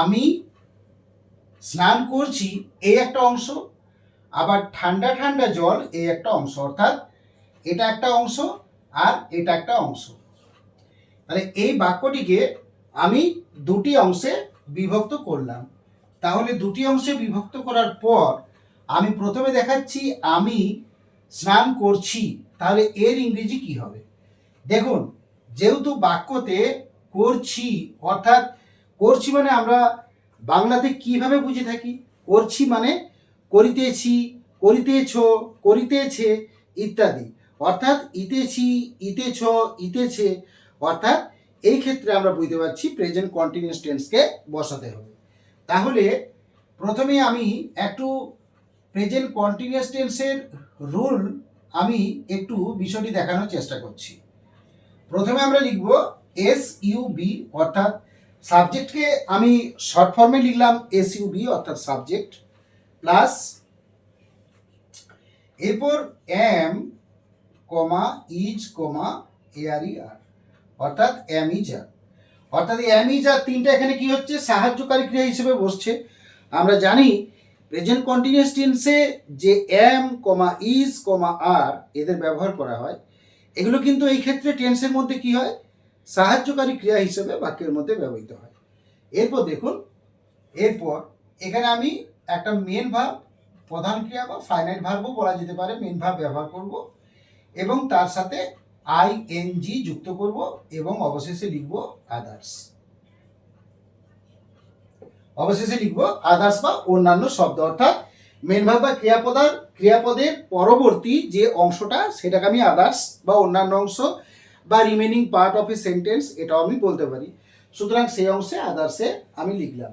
আমি স্নান করছি এই একটা অংশ, আবার ঠান্ডা ঠান্ডা জল এই একটা অংশ, অর্থাৎ এটা একটা অংশ আর এটা একটা অংশ। তাহলে এই বাক্যটিকে আমি দুটি অংশে বিভক্ত করলাম। তাহলে দুটি অংশে বিভক্ত করার পর আমি প্রথমে দেখাচ্ছি আমি স্নান করছি, তাহলে এর ইংরেজি কি হবে? দেখুন, যেহেতু বাক্যতে করছি, অর্থাৎ করছি মানে আমরা বাংলাতে কীভাবে বুঝে থাকি? করছি মানে করিতেছি, করিতেছ, করিতেছে ইত্যাদি। অর্থাৎ ইতেছি, ইতেছ, ইতেছে। অর্থাৎ এই ক্ষেত্রে আমরা বুঝতে পারছি প্রেজেন্ট কন্টিনিউস টেন্সকে বসাতে হবে। তাহলে প্রথমে আমি একটু প্রেজেন্ট কন্টিনিউস টেন্সের রুল আমি একটু বিষয়টি দেখানোর চেষ্টা করছি। প্রথমে আমরা লিখব এস ইউ বি অর্থাৎ সাবজেক্টকে আমি শর্ট ফর্মে লিখলাম এস ইউ বি অর্থাৎ সাবজেক্ট প্লাস এরপর am comma is comma ARE are অর্থাৎ এম ইজ আর অর্থাৎ এম ইজ আর তিনটা এখানে কি হচ্ছে? সাহায্যকারী ক্রিয়া হিসেবে বসছে। আমরা জানি প্রেজেন্ট কন্টিনিউয়াস টেন্সে যে এম কমা ইজ কমা আর এদের ব্যবহার করা হয়, এগুলো কিন্তু এই ক্ষেত্রে টেন্সের মধ্যে কি হয়? সাহায্যকারী ক্রিয়া হিসেবে বাক্যের মধ্যে ব্যবহৃত হয়। এরপর দেখুন, এরপর এখানে আমি একটা মেন ভাব প্রধান ক্রিয়া বা ফাইনাইট ভার্বও বলা যেতে পারে মেন ভাব ব্যবহার করব এবং তার সাথে আই এন জি যুক্ত করব এবং অবশেষে লিখব আদার্স অবশেষে লিখব আদার্স বা অন্যান্য শব্দ, অর্থাৎ মেন ভাব বা ক্রিয়াপদার, ক্রিয়াপদের পরবর্তী যে অংশটা, সেটাকে আমি আদার্স বা অন্যান্য অংশ বা remaining part of a sentence এটাও আমি বলতে পারি। সুতরাং সেই অংশে আদার্সে আমি লিখলাম।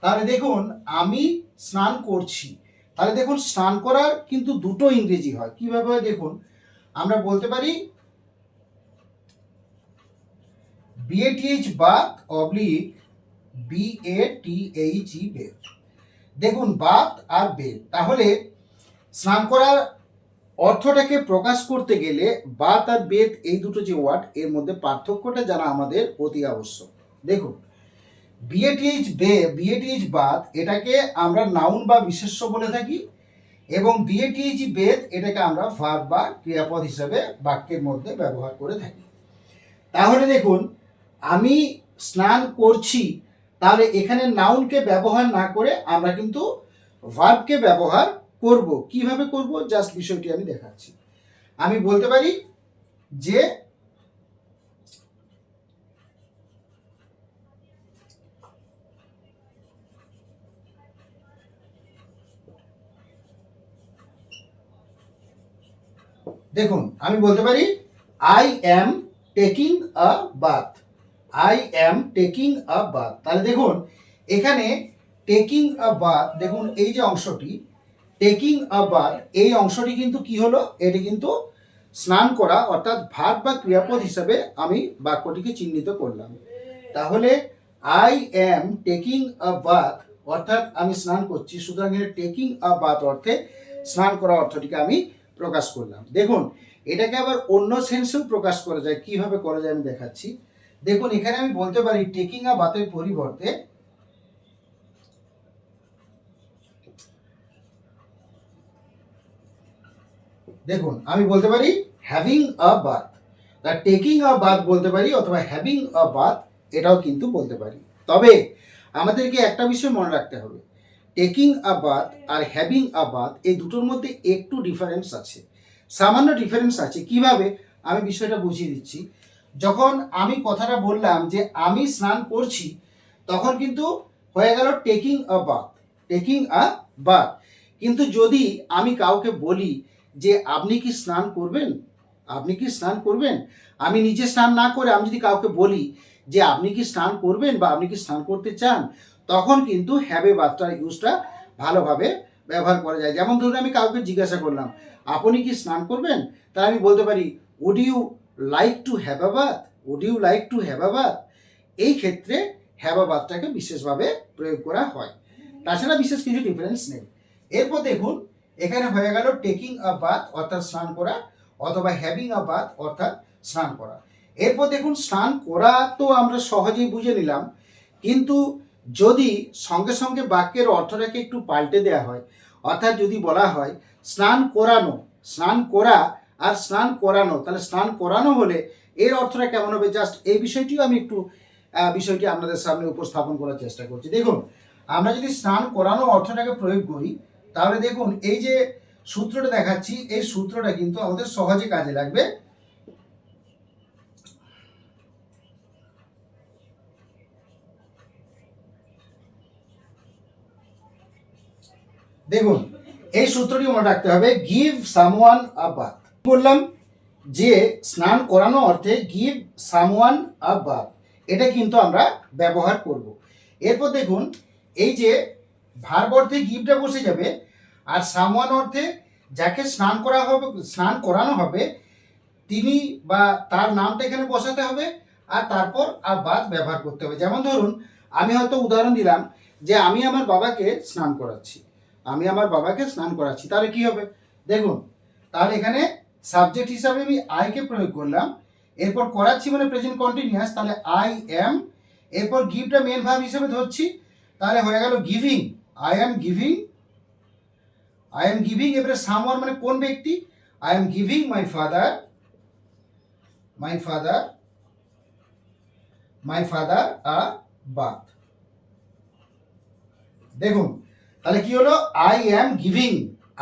তাহলে দেখুন, আমি স্নান করছি। তাহলে দেখুন, স্নান করার কিন্তু দুটো ইংরেজি হয়। কীভাবে হয় দেখুন, আমরা বলতে পারি BATH bath oblique B A T H E bathe. দেখুন বাত আর বেদ। তাহলে স্নান করার অর্থটাকে প্রকাশ করতে গেলে বাত আর বেদ এই দুটো যে ওয়ার্ড, এর মধ্যে পার্থক্যটা জানা আমাদের অতি আবশ্যক। দেখুন বিএটিএইচ বে বিএটিএইচ বাত এটাকে আমরা নাউন বা বিশেষ্য বলে থাকি এবং বিএটিএইচ বেদ, এটাকে আমরা ভার্ব বা ক্রিয়াপদ হিসাবে বাক্যের মধ্যে ব্যবহার করে থাকি। তাহলে দেখুন, আমি স্নান করছি, তাহলে এখানে নাউনকে ব্যবহার না করে আমরা কিন্তু ভার্বকে ব্যবহার করব, কীভাবে করব জাস্ট বিষয়টি আমি দেখাচ্ছি। আমি বলতে পারি যে দেখুন, আমি বলতে পারি I am taking a bath I am taking a bath তাহলে দেখুন, এখানে টেকিং আ বাথ দেখুন এই যে অংশটি টেকিং আ বাথ এই অংশটি কিন্তু কি হলো? এটি কিন্তু স্নান করা, অর্থাৎ ভাত বা ক্রিয়াপদ হিসাবে আমি বাক্যটিকে চিহ্নিত করলাম। তাহলে I am taking a bath অর্থাৎ আমি স্নান করছি, সুতরাং এখানে টেকিং আ বাথ অর্থে স্নান করা অর্থটিকে আমি প্রকাশ করলাম। দেখুন, এটাকে আবার অন্য সেন্সেও প্রকাশ করা যায়। কীভাবে করা যায় আমি দেখাচ্ছি। দেখুন, এখানে আমি বলতে পারি টেকিং আ বাতের পরিবর্তে দেখুন, আমি বলতে পারি হ্যাভিং আ বাথ তা টেকিং আ বাথ বলতে পারি অথবা হ্যাভিং আ বাথ এটাও কিন্তু বলতে পারি। তবে আমাদেরকে একটা বিষয় মনে রাখতে হবে টেকিং আ বাথ আর হ্যাভিং আ বাথ এই দুটোর মধ্যে একটু ডিফারেন্স আছে। সামান্য ডিফারেন্স আছে। কীভাবে? আমি বিষয়টা বুঝিয়ে দিচ্ছি। যখন আমি কথাটা বললাম যে আমি স্নান করছি, তখন কিন্তু হয়ে গেল taking a bath taking a bath কিন্তু যদি আমি কাউকে বলি যে আপনি কি স্নান করবেন? আপনি কি স্নান করবেন? আমি নিজে স্নান না করে আমি যদি কাউকে বলি যে আপনি কি স্নান করবেন বা আপনি কি স্নান করতে চান, তখন কিন্তু হ্যাবে বাথটার ইউজটা ভালোভাবে ব্যবহার করা যায়। যেমন ধরুন আমি কাউকে জিজ্ঞাসা করলাম, আপনি কি স্নান করবেন? তাহলে আমি বলতে পারি would you like to bath would you like to bath এই ক্ষেত্রে হ্যাভ বাথটাকে বিশেষভাবে প্রয়োগ করা হয়। তাছাড়া বিশেষ কিছু ডিফারেন্স নেই। এরপর দেখুন এখানে হয়ে গেল টেকিং আ বাথ অর্থাৎ স্নান করা, অথবা হ্যাভিং আ বাথ অর্থাৎ স্নান করা। এরপর দেখুন, স্নান করা তো আমরা সহজেই বুঝে নিলাম, কিন্তু যদি সঙ্গে সঙ্গে বাক্যের অর্থটাকে একটু পাল্টে দেওয়া হয়, অর্থাৎ যদি বলা হয়, স্নান করানো, স্নান করা আর স্নান করানো, তাহলে স্নান করানো হলে এর অর্থটা কেমন হবে? জাস্ট এই বিষয়টিও আমি একটু বিষয়টি আপনাদের সামনে উপস্থাপন করার চেষ্টা করছি। দেখুন, আমরা যদি স্নান করানো অর্থটাকে প্রয়োগ করি তাহলে দেখুন, এই যে সূত্রটা দেখাচ্ছি, এই সূত্রটা কিন্তু আমাদের সহজে কাজে লাগবে। দেখুন, এই সূত্রটি মনে রাখতে হবে গিভ সামওয়ান আ বললাম যে, স্নান করানো অর্থে গিভ সামওয়ান আ এটা কিন্তু আমরা ব্যবহার করব। এরপর দেখুন, এই যে ভার্ব অর্থে গিভটা বসে যাবে আর সামওয়ান অর্থে যাকে স্নান করা হবে, স্নান করানো হবে, তিনি বা তার নামটা এখানে বসাতে হবে আর তারপর আর বাদ ব্যবহার করতে হবে। যেমন ধরুন, আমি হয়তো উদাহরণ দিলাম যে আমি আমার বাবাকে স্নান করাচ্ছি। আমি আমার বাবাকে স্নান করাচ্ছি, তাহলে কি হবে? দেখুন, তাহলে এখানে সাবজেক্ট হিসাবে আমি আইকে প্রয়োগ করলাম, এরপর করাচ্ছি মানে প্রেজেন্ট কন্টিনিউয়াস, তাহলে আই এম এরপর গিভটা মেন ভাব হিসেবে ধরছি, তাহলে হয়ে গেল giving I am giving I am giving এবারে সামওয়ান মানে কোন ব্যক্তি? I am giving my father my father my father a bath দেখুন, তাহলে কি হলো? I am giving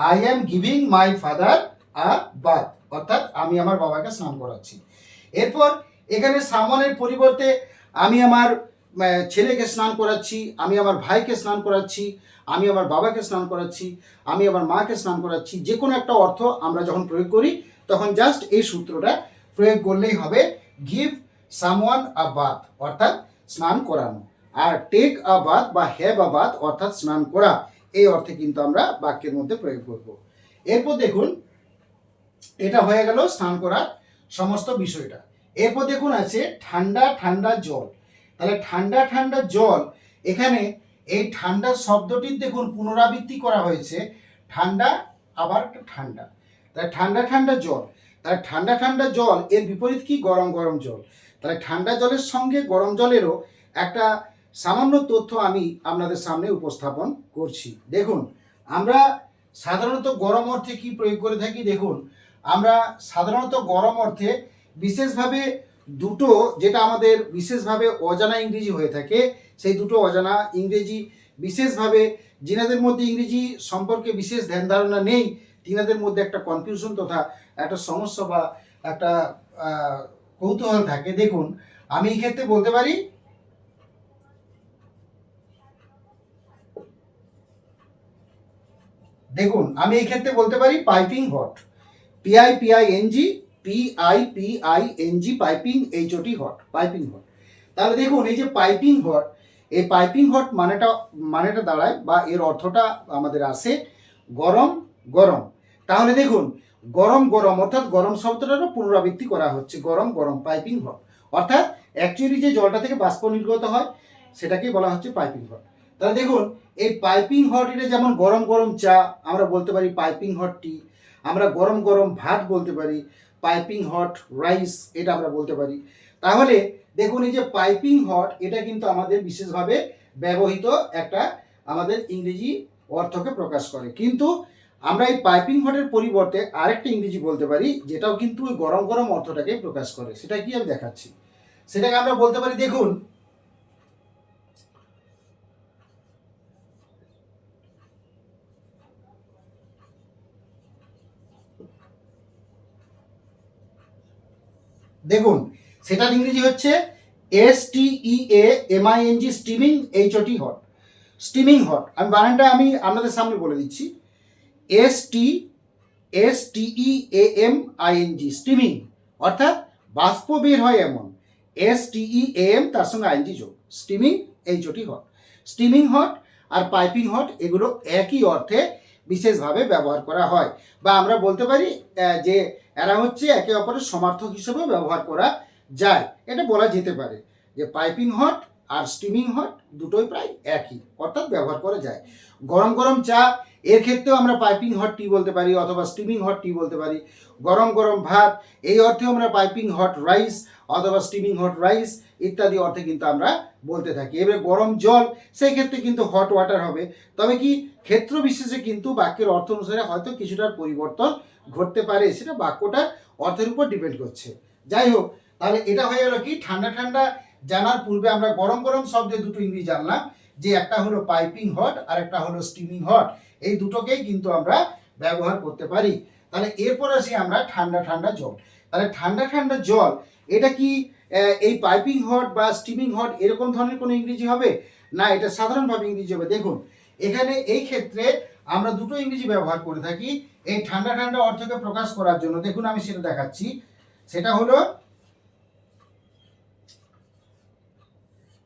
I am giving my father a bath অর্থাৎ আমি আমার বাবাকে স্নান করাচ্ছি। এরপর এখানে সামনের পরিবর্তে আমি আমার ছেলেকে স্নান করাচ্ছি, আমি আমার ভাইকে স্নান করাচ্ছি, আমি আমার বাবাকে স্নান করাচ্ছি, আমি আমার মাকে স্নান করাচ্ছি, যে কোনো একটা অর্থ আমরা যখন প্রয়োগ করি, তখন জাস্ট এই সূত্রটা প্রয়োগ করলেই হবে গিভ সামওয়ান আ বাথ অর্থাৎ স্নান করানো। আর টেক আ বাথ বা হ্যাভ আ বাথ অর্থাৎ স্নান করা, এই অর্থে কিন্তু আমরা বাক্যের মধ্যে প্রয়োগ করব। এরপর দেখুন, এটা হয়ে গেল স্নান করার সমস্ত বিষয়টা। এরপর দেখুন আছে ঠান্ডা ঠান্ডা জল। তাহলে ঠান্ডা ঠান্ডা জল, এখানে এই ঠান্ডা শব্দটির দেখুন পুনরাবৃত্তি করা হয়েছে। ঠান্ডা, আবার ঠান্ডা। তাহলে ঠান্ডা ঠান্ডা জল, তাহলে ঠান্ডা ঠান্ডা জল, এর বিপরীত কি? গরম গরম জল। তাহলে ঠান্ডা জলের সঙ্গে গরম জলেরও একটা সামান্য তথ্য আমি আপনাদের সামনে উপস্থাপন করছি। দেখুন, আমরা সাধারণত গরম অর্থে কি প্রয়োগ করে থাকি? দেখুন, আমরা সাধারণত গরম অর্থে বিশেষভাবে দুটো যেটা আমাদের বিশেষভাবে অজানা ইংরেজি হয়ে থাকে, সেই দুটো অজানা ইংরেজি বিশেষভাবে যিনাদের মধ্যে ইংরেজি সম্পর্কে বিশেষ ধ্যান ধারণা নেই, তিনাদের মধ্যে একটা কনফিউশন তথা একটা সমস্যা বা একটা কৌতূহল থাকে। দেখুন, আমি এই ক্ষেত্রে বলতে পারি, দেখুন, আমি এই ক্ষেত্রে বলতে পারি piping hot PI PI NG PI PI NG piping H OT hot piping hot তাহলে দেখুন, এই যে পাইপিং হট এই পাইপিং হট মানেটা মানেটা দাঁড়ায় বা এর অর্থটা আমাদের আসে গরম গরম। তাহলে দেখুন, গরম গরম, অর্থাৎ গরম শব্দটারও পুনরাবৃত্তি করা হচ্ছে, গরম গরম পাইপিং হট অর্থাৎ অ্যাকচুয়ালি যে জলটা থেকে বাষ্প নির্গত হয়, সেটাকেই বলা হচ্ছে পাইপিং হট তাহলে দেখুন, এই পাইপিং হট এটা যেমন গরম গরম চা, আমরা বলতে পারি পাইপিং হট টি আমরা গরম গরম ভাত বলতে পারি পাইপিং হট রাইস এটা আমরা বলতে পারি। তাহলে দেখুন এই যে পাইপিং হট এটা কিন্তু আমাদের বিশেষভাবে ব্যবহৃত একটা আমাদের ইংরেজি অর্থকে প্রকাশ করে। কিন্তু আমরা এই পাইপিং হটের পরিবর্তে আরেকটা ইংরেজি বলতে পারি, যেটাও কিন্তু ওই গরম গরম অর্থটাকে প্রকাশ করে। সেটা কি আমি দেখাচ্ছি? সেটাকে আমরা বলতে পারি, দেখুন দেখুন সেটার ইংরেজি হচ্ছে S T E A M I N G steaming H O T hot steaming hot আমি বানানটা আমি আপনাদের সামনে বলে দিচ্ছি। S T S T E A M I N steaming অর্থাৎ বাষ্প বের হয় এমন। S T E A M তার সঙ্গে আইএনজি যোগ। Steaming H O T hot steaming hot আর পাইপিং হট এগুলো একই অর্থে বিশেষভাবে ব্যবহার করা হয়। বা আমরা বলতে পারি যে এরা হচ্ছে একে অপরের সমার্থক হিসেবে ব্যবহার করা যায়। এটা বলা যেতে পারে যে পাইপিং হট আর স্টিমিং হট দুটোই প্রায় একই, অর্থাৎ ব্যবহার করা যায়। গরম গরম চা, এর ক্ষেত্রেও আমরা পাইপিং হট টি বলতে পারি, অথবা স্টিমিং হট টি বলতে পারি। গরম গরম ভাত, এই অর্থেও আমরা পাইপিং হট রাইস অথবা স্টিমিং হট রাইস ইত্যাদি অর্থে কিন্তু আমরা বলতে থাকি। এবারে গরম জল, সেই ক্ষেত্রে কিন্তু হট ওয়াটার হবে। তবে কি, ক্ষেত্র বিশেষে কিন্তু বাক্যের অর্থ অনুসারে হয়তো কিছুটার পরিবর্তন ঘটতে পারে, সেটা বাক্যটার অর্থের উপর ডিপেন্ড করছে। যাই হোক, তাহলে এটা হয়ে গেল কি, ঠান্ডা ঠান্ডা জানার পূর্বে আমরা গরম গরম শব্দে দুটো ইংরেজি জানলাম, যে একটা হলো পাইপিং হট আর একটা হলো স্টিমিং হট এই দুটোকেই কিন্তু আমরা ব্যবহার করতে পারি। তাহলে এরপর আসি আমরা ঠান্ডা ঠান্ডা জল। তাহলে ঠান্ডা ঠান্ডা জল, এটা কি এই পাইপিং হট বা স্টিমিং হট এরকম ধরনের কোনো ইংরেজি হবে? না, এটা সাধারণভাবে ইংরেজি হবে। দেখুন, এখানে এই ক্ষেত্রে আমরা দুটো ইংরেজি ব্যবহার করে থাকি এই ঠান্ডা ঠান্ডা অর্থকে প্রকাশ করার জন্য। দেখুন, আমি সেটা দেখাচ্ছি। সেটা হলো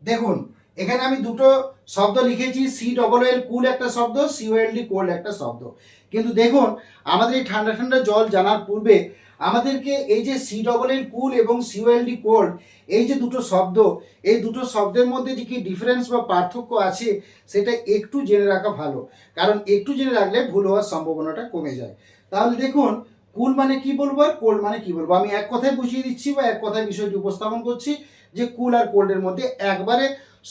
দেখুন, এখানে আমি দুটো শব্দ লিখেছি সি ডবল এল কুল একটা শব্দ সিওএলডি কোল্ড একটা শব্দ। কিন্তু দেখুন, আমাদের এই ঠান্ডা ঠান্ডা জল জানার পূর্বে আমাদেরকে এই যে সি ডবল এল কুল এবং সিওএলডি কোল্ড এই যে দুটো শব্দ, এই দুটো শব্দের মধ্যে যে কি ডিফারেন্স বা পার্থক্য আছে, সেটা একটু জেনে রাখা ভালো। কারণ একটু জেনে রাখলে ভুল হওয়ার সম্ভাবনাটা কমে যায়। তাহলে দেখুন কুল মানে কি বলব আর কোল্ড মানে কি বলব? আমি এক কথায় বুঝিয়ে দিচ্ছি বা এক কথায় বিষয়টি উপস্থাপন করছি যে কুল আর কোল্ডের মধ্যে একবারে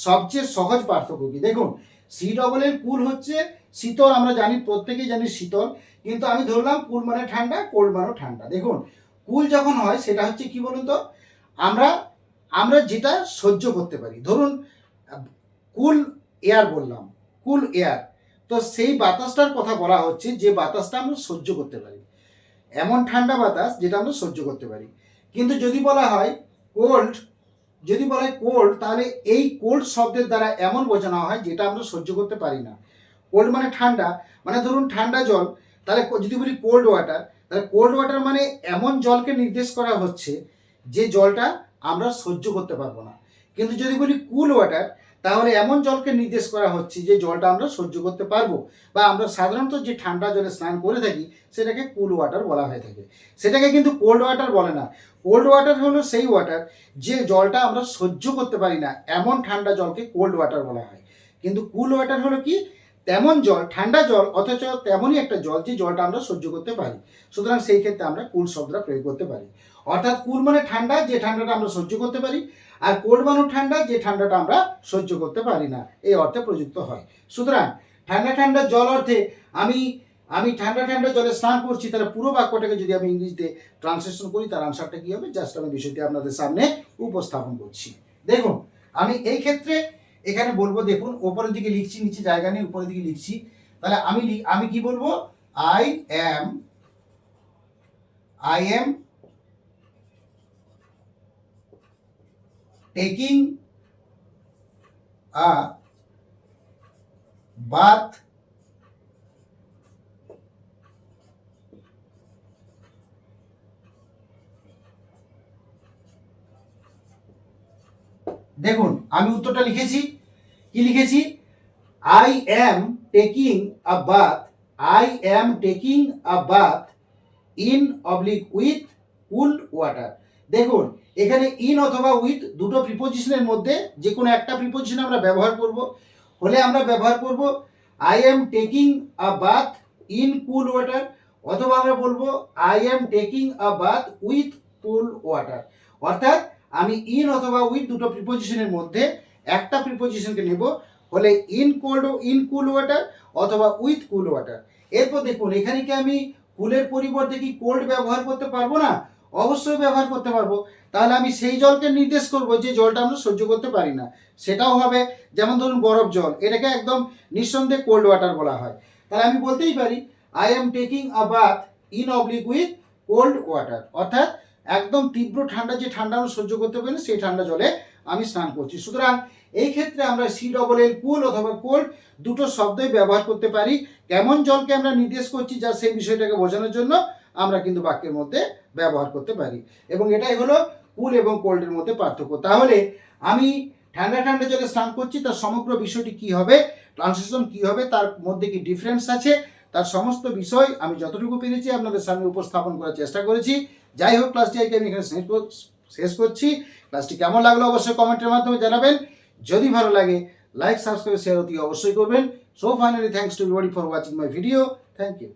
সবচেয়ে সহজ পার্থক্য কি? দেখুন, সি ডবল এর কুল হচ্ছে শীতল, আমরা জানি, প্রত্যেকেই জানি শীতল, কিন্তু আমি ধরলাম কুল মানে ঠান্ডা কোল্ড মানে ঠান্ডা। দেখুন, কুল যখন হয়, সেটা হচ্ছে কি বলুন তো? আমরা আমরা যেটা সহ্য করতে পারি। ধরুন, কুল এয়ার বললাম, কুল এয়ার তো সেই বাতাসটার কথা বলা হচ্ছে যে বাতাসটা আমরা সহ্য করতে পারি। এমন ঠান্ডা বাতাস যেটা আমরা সহ্য করতে পারি। কিন্তু যদি বলা হয় কোল্ড যদি বলা হয় কোল্ড তাহলে এই কোল্ড শব্দের দ্বারা এমন বোঝানো হয় যেটা আমরা সহ্য করতে পারি না। কোল্ড মানে ঠান্ডা মানে ধরুন ঠান্ডা জল, তাহলে যদি বলি কোল্ড ওয়াটার তাহলে কোল্ড ওয়াটার মানে এমন জলকে নির্দেশ করা হচ্ছে যে জলটা আমরা সহ্য করতে পারব না। কিন্তু যদি বলি কুল ওয়াটার তাহলে এমন জলকে নির্দেশ করা হচ্ছে যে জলটা আমরা সহ্য করতে পারব বা আমরা সাধারণত যে ঠান্ডা জলে স্নান করে থাকি, সেটাকে কুল ওয়াটার বলা হয়ে থাকে। সেটাকে কিন্তু কোল্ড ওয়াটার বলে না। কোল্ড ওয়াটার হলো সেই ওয়াটার যে জলটা আমরা সহ্য করতে পারি না, এমন ঠান্ডা জলকে কোল্ড ওয়াটার বলা হয়। কিন্তু কুল ওয়াটার হলো কি? তেমন জল, ঠান্ডা জল, অথচ তেমনই একটা জল যে জলটা আমরা সহ্য করতে পারি। সুতরাং সেই ক্ষেত্রে আমরা কুল শব্দটা প্রয়োগ করতে পারি। অর্থাৎ কুল মানে ঠান্ডা, যে ঠান্ডাটা আমরা সহ্য করতে পারি আর কোল্ড মানে ঠান্ডা, যে ঠান্ডাটা আমরা সহ্য করতে পারি না, এই অর্থে প্রযুক্ত হয়। সুতরাং ঠান্ডা ঠান্ডা জল অর্থে আমি আমি ঠান্ডা ঠান্ডা জলে স্নান করছি, তাহলে পুরো বাক্যটাকে যদি আমি ইংরেজিতে ট্রান্সলেশন করি, তার আনসারটা কী হবে? জাস্ট আমি বিষয়টি আপনাদের সামনে উপস্থাপন করছি। দেখুন, আমি এই ক্ষেত্রে এখানে বলব, দেখুন, ওপরের দিকে লিখছি, নিচে জায়গা নেই, উপরের দিকে লিখছি। তাহলে আমি আমি কি বলব? I am I am taking a bath দেখুন, আমি উত্তরটা লিখেছি। কি লিখেছি? I am taking a bath I am taking a bath in oblique with cool water দেখুন, এখানে ইন অথবা উইথ দুটো প্রিপোজিশনের মধ্যে যে কোনো একটা প্রিপোজিশন আমরা ব্যবহার করব। হলে আমরা ব্যবহার করব I am taking a bath in cool water অথবা আমরা বলব I am taking a bath with cool water অর্থাৎ, আমি ইন অথবা উইথ দুটো প্রিপোজিশনের মধ্যে একটা প্রিপোজিশনকে নেব। হলে in cold in cool water অথবা উইথ কুল ওয়াটার এরপর দেখুন, এখানে কি আমি কুলের পরিবর্তে কি কোল্ড ব্যবহার করতে পারব না? অবশ্যই ব্যবহার করতে পারব। তাহলে আমি সেই জলকে নির্দেশ করব যে জলটা আমরা সহ্য করতে পারি না। সেটাও হবে যেমন ধরুন বরফ জল এটাকে একদম নিঃসন্দেহে কোল্ড ওয়াটার বলা হয়। তাহলে আমি বলতেই পারি I am taking a bath in oblique with cold water অর্থাৎ একদম তীব্র ঠান্ডা যে ঠান্ডা আমরা সহ্য করতে পারি না, সেই ঠান্ডা জলে আমি স্নান করছি। সুতরাং এই ক্ষেত্রে আমরা সি ডবল এর কুল অথবা কোল্ড দুটো শব্দই ব্যবহার করতে পারি। কেমন জলকে আমরা নির্দেশ করছি যা সেই বিষয়টাকে বোঝানোর জন্য আমরা কিন্তু বাক্যের মধ্যে ব্যবহার করতে পারি। এবং এটাই হলো কুল এবং কোল্ডের মধ্যে পার্থক্য। তাহলে আমি ঠান্ডা ঠান্ডা জলে স্নান করছি, তার সমগ্র বিষয়টি কি হবে? ট্রান্সলেশন কি হবে? তার মধ্যে কি ডিফারেন্স আছে? তার সমস্ত বিষয় আমি যতটুকু পেরেছি আপনাদের সামনে উপস্থাপন করার চেষ্টা করেছি। যাই হোক ক্লাসটি আজকে আমি এখানে শেষ কর- শেষ করছি। ক্লাসটি কেমন লাগল অবশ্যই কমেন্টের মাধ্যমে জানাবেন। যদি ভালো লাগে লাইক সাবস্ক্রাইব শেয়ার অতি অবশ্যই করবেন। So finally thanks to everybody for watching my video thank you